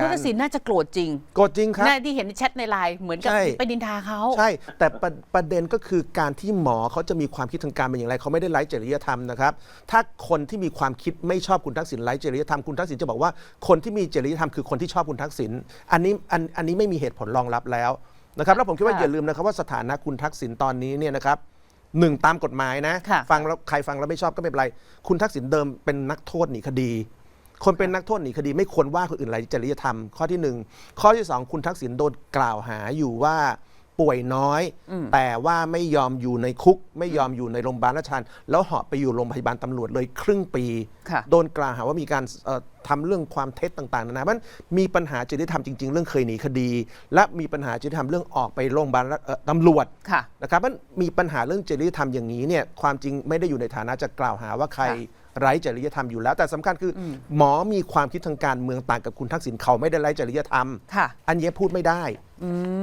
กัคุณนทักษิณน่าจะโกรธจริงกดจริงครับ น่าที่เห็นในแชทในไลน์เหมือนกับใช่ ไปดินทาเขา ใช่ แต่ประประเด็นก็คือการที่หมอเขาจะมีความคิดทางการเป็นอย่างไรเขาไม่ได้ไร้จริยธรรมนะครับถ้าคนที่มีความคิดไม่ชอบคุณทักษิณไร้จริยธรรมคุณทักษิณจะบอกว่าคนที่มีจริยธรรมคือคนที่ชอบคุณทักษิณอันนี้อันอันนี้ไม่มีเหตุผลรองรับแล้วนะครับแล้วผมคิดว่าค่ะ อย่าลืมนะครับว่าสถานะคุณทักษิณตอนนี้เนี่ยนะครับหนึ่งตามกฎหมายนะ ค่ะ ฟังแล้วใครฟังแล้วไม่ชอบก็ไม่เป็นไร คุณทักษิณเดิมเป็นนักโทษหนีคดี คนเป็นนักโทษหนีคดีไม่ควรว่าคนอื่นไร้จริยธรรม ข้อที่หนึ่งข้อที่สองคุณทักษิณโดนกล่าวหาอยู่ว่าป่วยน้อย แต่ว่าไม่ยอมอยู่ในคุก ไม่ยอมอยู่ในโรงพยาบาลราชทันแล้วเหาะไปอยู่โรงพยาบาลตำรวจเลยครึ่งปีค่ะโดนกล่าวหาว่ามีการเอ่อทำเรื่องความเท็จต่างๆนานามันมีปัญหาจริยธรรมจริง ๆ เรื่องเคยหนีคดี และมีปัญหาจริยธรรมเรื่องออกไปโรงพยาบาลเอ่อตำรวจค่ะนะครับมันมีปัญหาเรื่องจริยธรรมอย่างนี้เนี่ยความจริงไม่ได้อยู่ในฐานะจะกล่าวหาว่าใครค่ะ ไร้จริยธรรมอยู่แล้ว แต่สำคัญคืออหมอมีความคิดทางการเมืองต่างกับคุณทักษิณเขาไม่ได้ไร้จริยธรรมค่ะอันนี้พูดไม่ได้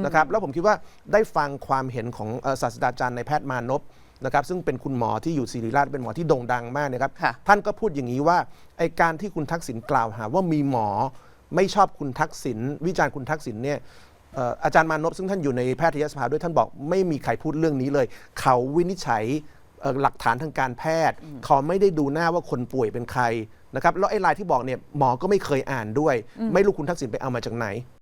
นะครับแล้วผมคิดว่าได้ฟังความเห็นของเอ่อศาสตราจารย์ในายแพทย์มานพนะครับซึ่งเป็นคุณหมอที่อยู่ศิริราชเป็นหมอที่โด่งดังมากนะครับค่ะท่านก็พูดอย่างนี้ว่าไอการที่คุณทักษิณกล่าวหาว่ามีหมอไม่ชอบคุณทักษิณวิจารณ์คุณทักษิณเนี่ยเอ่ออาจารย์มานพซึ่งท่านอยู่ในแพทยสภาด้วยท่านบอกไม่มีใครพูดเรื่องนี้เลย เขาวินิจฉัยเอ่อ หลักฐานทางการแพทย์ เขาไม่ได้ดูหน้าว่าคนป่วยเป็นใครนะครับแล้วไอ้รายที่บอกเนี่ยหมอก็ไม่เคยอ่านด้วย ไม่รู้คุณทักษิณไปเอามาจากไหน